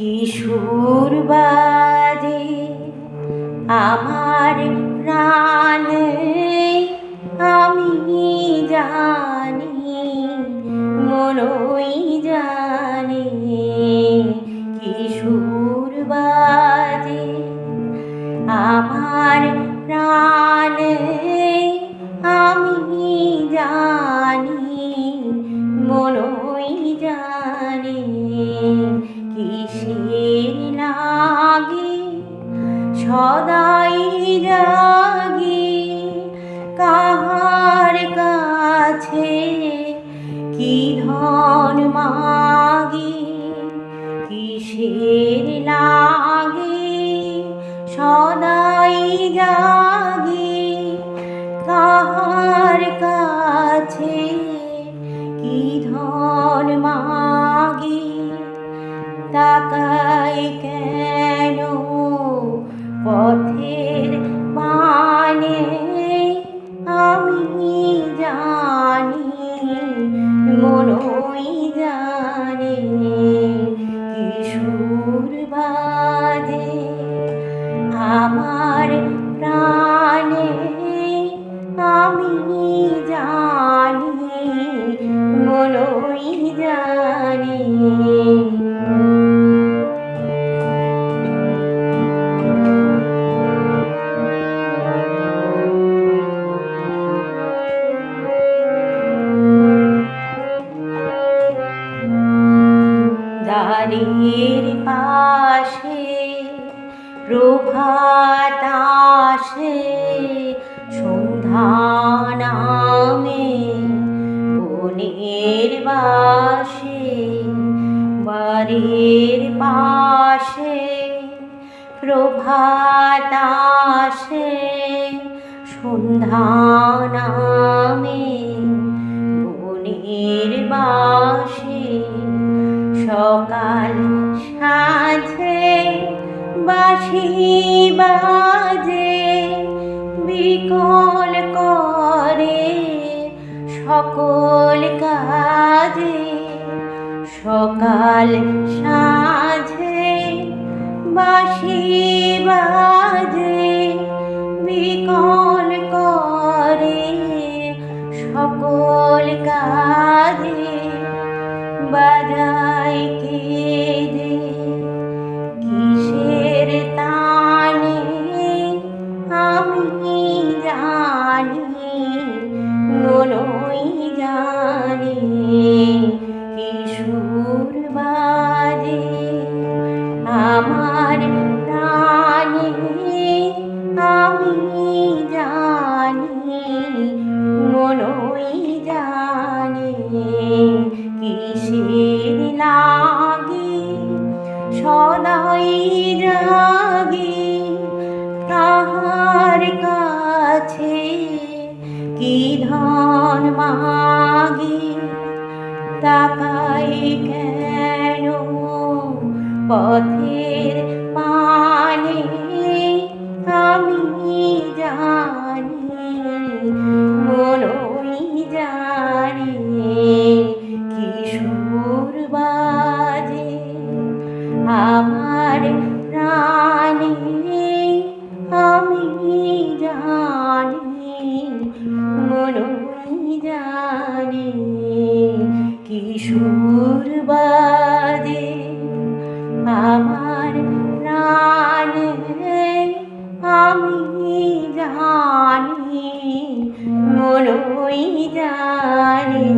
কিশোর বাজে আমার প্রাণে আমি জানি মনই কিসের লাগে সদাই জাগি। কাহার কাছে কি ধন মাগি? কিসের লাগে সদাই জাগি। কাহার কাছে কি ধন মাগি? তাকাই কেন? পথের মানে আমি জানি মনই জানে কিশোর বাজে আমার দ্বারের পাশে, প্রভাত আসে, সন্ধ্যা নামে, বনের বাসে, বাড়ির পাশে, প্রভাত আসে, সন্ধ্যা নামে, বনের সকাল সাঁঝে বাঁশি বাজে বিকল করে সকল কাজে। সকাল সাঁঝে বাঁশি বাজে বিকল ধন মাগি তাকাই কেন পথের বাজে আমার প্রাণে আমি জানি মনোই জানি।